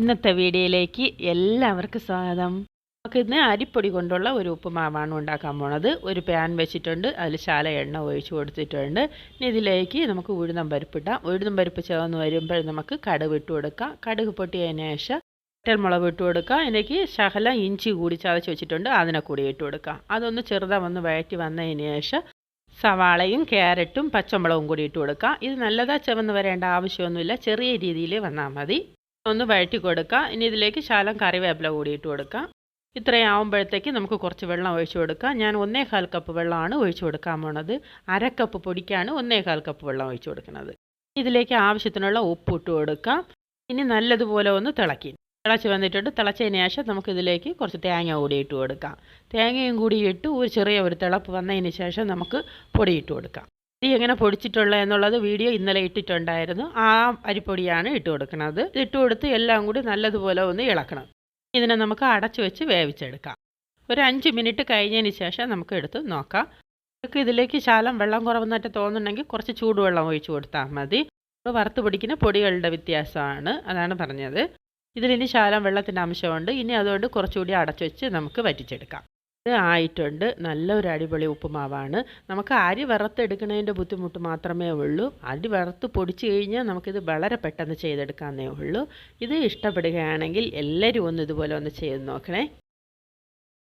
ഇന്നത്തെ വീഡിയോയിലേക്ക് എല്ലാവർക്കും സ്വാഗതം. നമുക്ക് ഇന്ന് അരിപ്പൊടി കൊണ്ടുള്ള ഒരു ഉപ്പുമാവാണ് ഉണ്ടാക്കാൻ പോണത്. ഒരു പാൻ വെച്ചിട്ടുണ്ട് അതിൽ ശാല എണ്ണ ഒഴിച്ചു കൊടുത്തിട്ടുണ്ട്. ഇനി ഇതിലേക്ക് നമുക്ക് ഉഴുന്നം പരിപ്പിട്ടാം ഉഴുന്നം പരിപ്പ് ചേർന്ന് വരുമ്പോൾ നമുക്ക് കടുക് ഇട്ട് കൊടുക്കാം. കടുക് പൊട്ടിയതിന് ശേഷം മുളക് ഇട്ട് കൊടുക്കാം. എനിക്ക് ശകല ഇഞ്ചി കൂടി ചതച്ച് വെച്ചിട്ടുണ്ട്. അതിനെ കൂടി ഇട്ട് കൊടുക്കാം. അതൊന്ന് ചെറുതാ വന്ന് വഴറ്റി വന്നതിന് ശേഷം സവാളയും ക്യാരറ്റും പച്ചമുളകും കൂടി ഇട്ട് കൊടുക്കാം. ഇത് നല്ലതാ ചെവന്ന് വരേണ്ട ആവശ്യമൊന്നുമില്ല. ചെറിയ രീതിയിൽ വന്നാൽ മതി. ഒന്ന് വഴറ്റി കൊടുക്കുക ഇനി ഇതിലേക്ക് ശാലം കറിവേപ്പില കൂടി ഇട്ട് കൊടുക്കാം. ഇത്രയും നമുക്ക് കുറച്ച് വെള്ളം ഒഴിച്ചു കൊടുക്കാം. ഞാൻ ഒന്നേകാൽ കപ്പ് വെള്ളമാണ് ഒഴിച്ചു കൊടുക്കാൻ പോണത്. അരക്കപ്പ് കപ്പ് പൊടിക്കാണ് ഒന്നേകാൽ കപ്പ് വെള്ളം ഒഴിച്ചു കൊടുക്കുന്നത്. ഇതിലേക്ക് ആവശ്യത്തിനുള്ള ഉപ്പ് ഇട്ട് കൊടുക്കാം. ഇനി നല്ലതുപോലെ ഒന്ന് തിളക്കി. തിളച്ച് വന്നിട്ടുണ്ട്. തിളച്ചതിന് ശേഷം നമുക്കിതിലേക്ക് കുറച്ച് തേങ്ങ കൂടി ഇട്ട് കൊടുക്കാം. തേങ്ങയും കൂടി ഇട്ട് ഒരു ചെറിയ ഒരു തിളപ്പ് വന്നതിന് ശേഷം നമുക്ക് പൊടി ഇട്ട് കൊടുക്കാം. അരി എങ്ങനെ പൊടിച്ചിട്ടുള്ള എന്നുള്ളത് വീഡിയോ ഇന്നലെ ഇട്ടിട്ടുണ്ടായിരുന്നു. ആ അരിപ്പൊടിയാണ് ഇട്ട് കൊടുക്കുന്നത് ഇട്ട് കൊടുത്ത് എല്ലാം കൂടി നല്ലതുപോലെ ഒന്ന് ഇളക്കണം. ഇതിനെ നമുക്ക് അടച്ചു വെച്ച് വേവിച്ചെടുക്കാം. ഒരു അഞ്ച് മിനിറ്റ് കഴിഞ്ഞതിന് ശേഷം നമുക്ക് എടുത്ത് നോക്കാം. നമുക്ക് ഇതിലേക്ക് ശാലം വെള്ളം കുറവെന്നൊക്കെ തോന്നുന്നുണ്ടെങ്കിൽ കുറച്ച് ചൂടുവെള്ളം ഒഴിച്ചു കൊടുത്താൽ മതി. വറുത്ത് പിടിക്കുന്ന പൊടികളുടെ വ്യത്യാസമാണ്. അതാണ് പറഞ്ഞത്. ഇതിലിനി ശാലം വെള്ളത്തിന്റെ അംശമുണ്ട്. ഇനി അതുകൊണ്ട് കുറച്ചുകൂടി അടച്ചു വെച്ച് നമുക്ക് വറ്റിച്ചെടുക്കാം. ആയിട്ടുണ്ട്. നല്ലൊരു അടിപൊളി ഉപ്പുമാവാണ്. നമുക്ക് അരി വറുത്തെടുക്കുന്നതിന്റെ ബുദ്ധിമുട്ട് മാത്രമേ ഉള്ളൂ. അരി വറുത്ത് പൊടിച്ച് കഴിഞ്ഞാൽ നമുക്കിത് വളരെ പെട്ടെന്ന് ചെയ്തെടുക്കാമെന്നേ ഉള്ളൂ. ഇത് ഇഷ്ടപ്പെടുകയാണെങ്കിൽ എല്ലാവരും ഒന്ന് ഇതുപോലെ ഒന്ന് ചെയ്ത് നോക്കണേ.